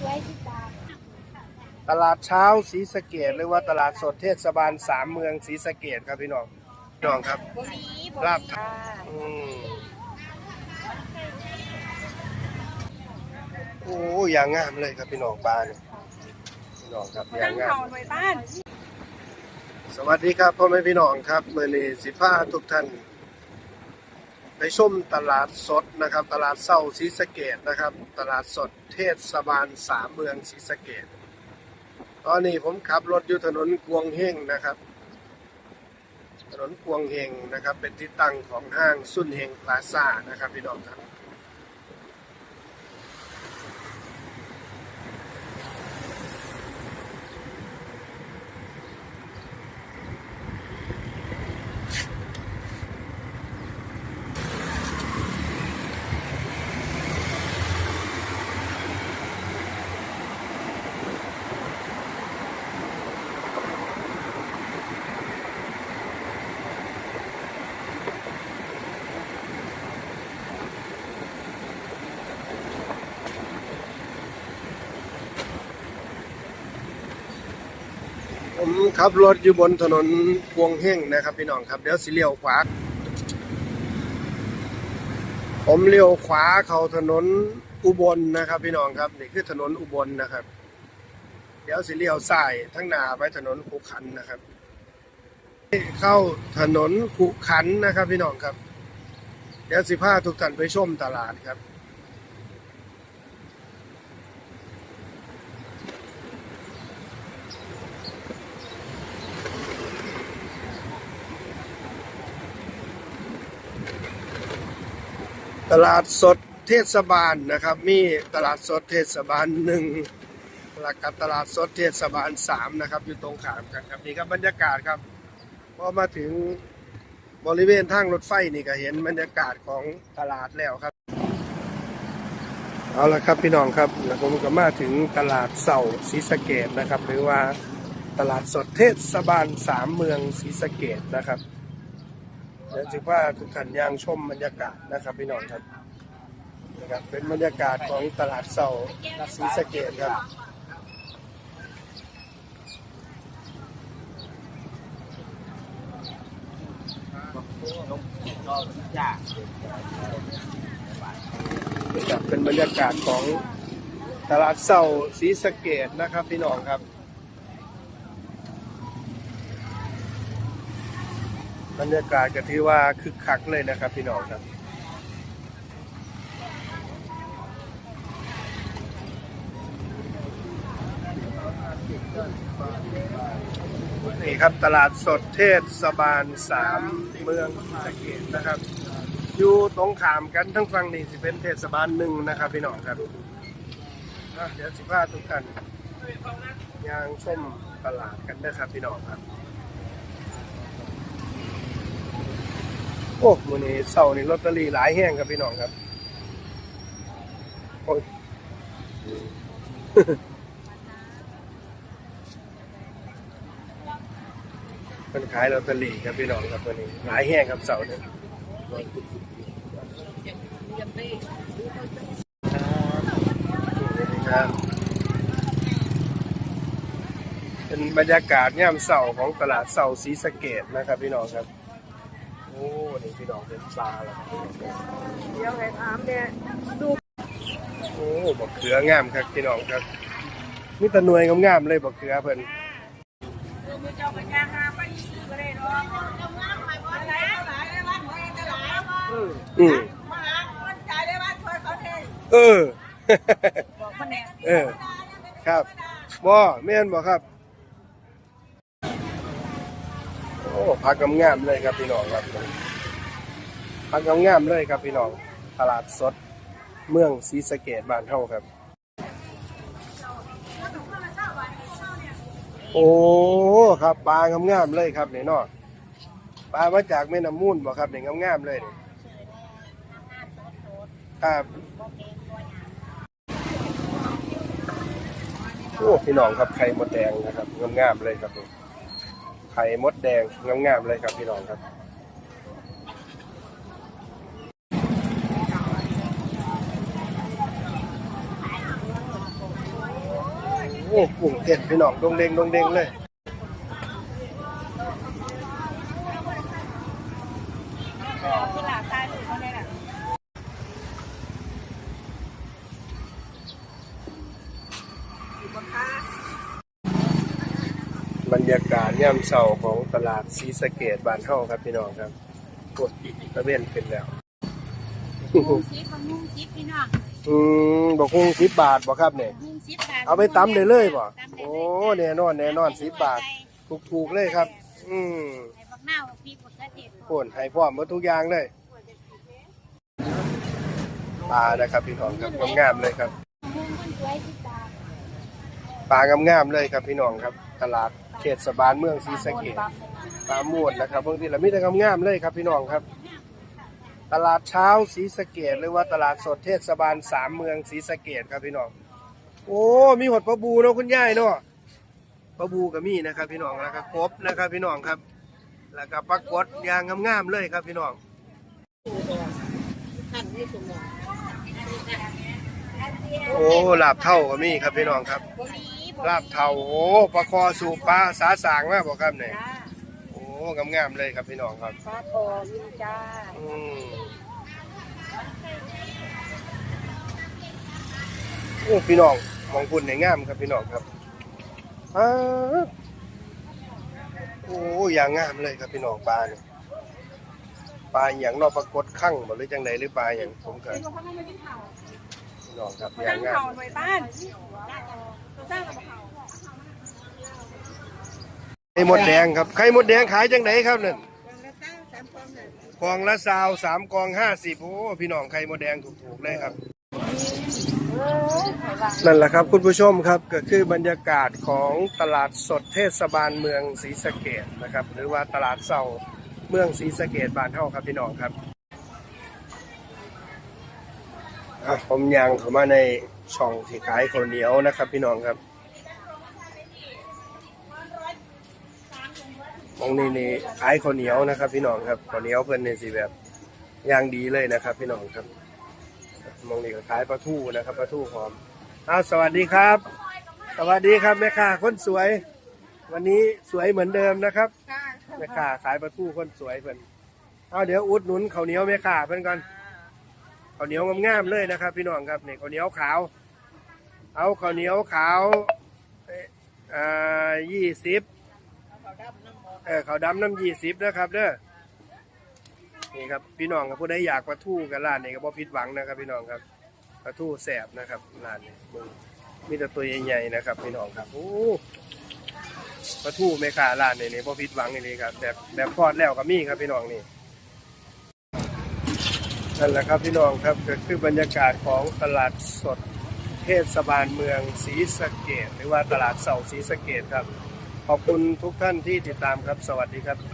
สวยที่ตาตลาดเช้าศรีสะเกดหรือว่าตลาดสดเทศบาลสามเมืองศรีสะเกดครับพี่น้องพี่น้องครับบ่มีบ่ลาบมีค่ะอืมโอ้อย่างงามเลยครับพี่น้องปลาเนี่ยพี่น้องครับอย่างงามไว้บ้านสวัสดีครับพ่อแม่พี่น้องครับเมื่อนี้สิพาทุกท่าน ไปชมตลาดสดนะครับ ตลาดเศร้าศรีสะเกดนะครับ ตลาดสดเทศบาลสามเมืองศรีสะเกดตอนนี้ผมขับรถอยู่ถนนกวงเฮงนะครับ ถนนกวงเฮงนะครับ เป็นที่ตั้งของห้างสุนเฮงพลาซ่านะครับพี่น้องครับ ผมขับรถอยู่บนถนนกวงเฮงนะครับพี่น้องครับ เดี๋ยวสิเลี้ยวขวา ผมเลี้ยวขวาเข้าถนนอุบลนะครับ พี่น้องครับนี่คือถนนอุบลนะครับ เดี๋ยวสิเลี้ยวซ้ายทั้งหน้าไปถนนขุขันนะครับ เข้าถนนขุขันนะครับ พี่น้องครับ เดี๋ยวสิพาทุกท่านไปชมตลาดครับ ตลาดสดเทศบาลนะครับ มีตลาดสดเทศบาลหนึ่งแล้วกับตลาดสดเทศบาลสามนะครับ อยู่ตรงขามกันครับนี่ครับบรรยากาศครับพอมาถึงบริเวณทางรถไฟนี่ก็เห็นบรรยากาศของตลาดแล้วครับ เอาละครับพี่น้องครับแล้วผมก็มาถึงตลาดเสาศรีสะเกดนะครับ หรือว่าตลาดสดเทศบาลสามเมืองศรีสะเกดนะครับ เดี๋ยวจะว่าทุกท่านยางชมบรรยากาศนะครับพี่น้องครับนะครับเป็นบรรยากาศของตลาดเสาศรีสะเกดครับนะครับเป็นบรรยากาศของตลาดเสาศรีสะเกดนะครับพี่น้องครับ บรรยากาศก็ถือว่าคึกคักเลยนะครับพี่น้องครับนี่ครับตลาดสดเทศบาลสามเมืองศรีสะเกดนะครับ อยู่ตรงขามกันทั้งฝั่งนี้สิเป็นเทศบาลหนึ่งนะครับพี่น้องครับเดี๋ยวสิพาทุกท่านยางชมตลาดกันนะครับพี่น้องครับ โอ้มือนี้เสาร์นี้ลอตเตอรี่หลายแห้งครับพี่น้องครับโอ้ยเป็นขายลอตเตอรี่ครับพี่น้องครับวันนี้หลายแห้งครับเสาร์นี้ครับเป็นบรรยากาศย่ามเสาร์ของตลาดเสาร์ศรีสะเกดนะครับพี่น้องครับ อ้นี่พี่น้องเป็นปลาแล้วครับเดี๋ยวให้ถามเนี่ยดูโอ้บักเขืองามครับพี่น้องครับมีแตะนวยงามๆเลยบักเขือเพิ่นดูมือเจ้าปัญญาหาไปซื้อก็ได้เนาะเจ้างามไปบ่ได้หลายได้บ้านบ่ได้หลายบ่อืมมาหาคนจ่ายได้บ้านช่วยเขาเทเออบอกคนแน่เออ ครับบ่แม่นบ่ครับ โอ้พักงามๆเลยครับพี่น้องครับ พักงามๆเลยครับพี่น้องตลาดสดเมืองศรีสะเกดบ้านเฮาครับ โอ้ครับปลางามๆเลยครับเนี่เนาะปลามาจากแม่น้ำมูลบ่ครับเนี่ยงามๆเลยนี่ครับโอ้พี่น้องครับไข่มดแดงนะครับงามๆเลยครับไข่มดแดงงามๆเลยครับพี่น้องครับ อ้กุ้งเต้นพี่น้องดงเด้งดงเด้งเลยที่หลาตายหรือเขาเนี่ยแหละอยู่บนค้าบรรยากาศย่ำเช้าของตลาดซีสะเกตบ้านเฮาครับพี่น้องครับกดตะเวนขึ้นแล้วมุ้งซิปมุ้งซิปพี่น้องอืมบอกคงสิบบาทบ่ครับเนี่ย มุ้งซิปบาทเอาไปตำได้เลยบ่ตำได้เลยโอ้แน่นอนแน่นอนสิบบาทถูกๆเลยครับ อืมไอ้บักหน้าวพริกบักกระเทียมโคนให้พร้อมหมดทุกอย่างเลยปลานะครับพี่น้องครับงามๆเลยครับมุ้งคนสวยสิบบาทปลางามๆเลยครับพี่น้องครับตลาดเขตสบานเมืองศรีสะเกษปลาม่วนนะครับบางทีเรามีแต่งามๆเลยครับพี่น้องครับ ตลาดเช้าศรีสะเกษหรือว่าตลาดสดเทศบาลสามเมืองศรีสะเกษครับพี่น้อง โอ้ มีหดปลาบูเนาะคุณยายเนาะปลาบูก็มีนะครับ พี่น้องแล้วก็กบนะครับ พี่น้องครับ แล้วก็ปลากดยางงามๆเลยครับ พี่น้องโอ้ลาบเท่าก็มีครับพี่น้องครับลาบเท่าโอ้ปลาคอสูปลาสาสางมากบอกครับเนี่ยโอ้งามๆเลยครับพี่น้องครับปลาคอมีจ้าอืมโอ้พี่น้อง มองคุณในงามครับพี่น้องครับอ้าโอ้อย่างงามเลยครับพี่น้องปลาเนี่ยปลาอย่างนอกปรากฏข้างบ่หรือจังใดหรือปลาอย่างผมเกิดพี่น้องครับอย่างงามไว้บ้านตัวสร้างกับเขาไข่มดแดงครับ ไข่มดแดงขายจังไหนครับนั่นยังละสร้างสามคนน่ะกองละซาวสามกองห้าสิบโอ้พี่น้องไข่มดแดงถูกๆเลยครับเออไข่ว่าง นั่นแหละครับคุณผู้ชมครับก็คือบรรยากาศของตลาดสดเทศบาลเมืองศรีสะเกดนะครับ หรือว่าตลาดเสาเมืองศรีสะเกดบ้านเฮาครับพี่น้องครับผมยางเข้ามาในช่องที่ขายข้าวเหนียวนะครับ พี่น้องครับมองนี่นี่ขายข้าวเหนียวนะครับ พี่น้องครับข้าวเหนียวเพิ่นนี่สิแบบอย่างดีเลยนะครับ พี่น้องครับ มองนี่ก็ขายปลาทูนะครับปลาทูหอมอ้าวสวัสดีครับ สวัสดีครับแม่ค้าคนสวย วันนี้สวยเหมือนเดิมนะครับแม่ค้าขายปลาทูคนสวยเพิ่นเอาเดี๋ยวอุดหนุนข้าวเหนียวแม่ค้าเพิ่นก่อนข้าวเหนียวงามๆเลยนะครับ พี่น้องครับนี่ข้าวเหนียวขาว เอาข้าวเหนียวขาวอ่ายี่สิบเออข้าวดำน้ำยี่สิบนะครับเด้อ นี่ครับพี่น้องครับผู้ใดอยากปลาทูกับร้านนี้ก็บ่ผิดหวังนะครับ พี่น้องครับปลาทูแสบนะครับร้านนี้มึงมีแต่ตัวใหญ่ๆนะครับ พี่น้องครับโอ้ปลาทูแม่ค้าร้านนี้นี่บ่ผิดหวังนี่ครับแบบแบบทอดแล้วก็มีครับพี่น้องนี่นั่นแหละครับพี่น้องครับก็คือบรรยากาศของตลาดสดเทศบาลเมืองศรีสะเกดหรือว่าตลาดเสาศรีสะเกดครับ ขอบคุณทุกท่านที่ติดตามครับ สวัสดีครับ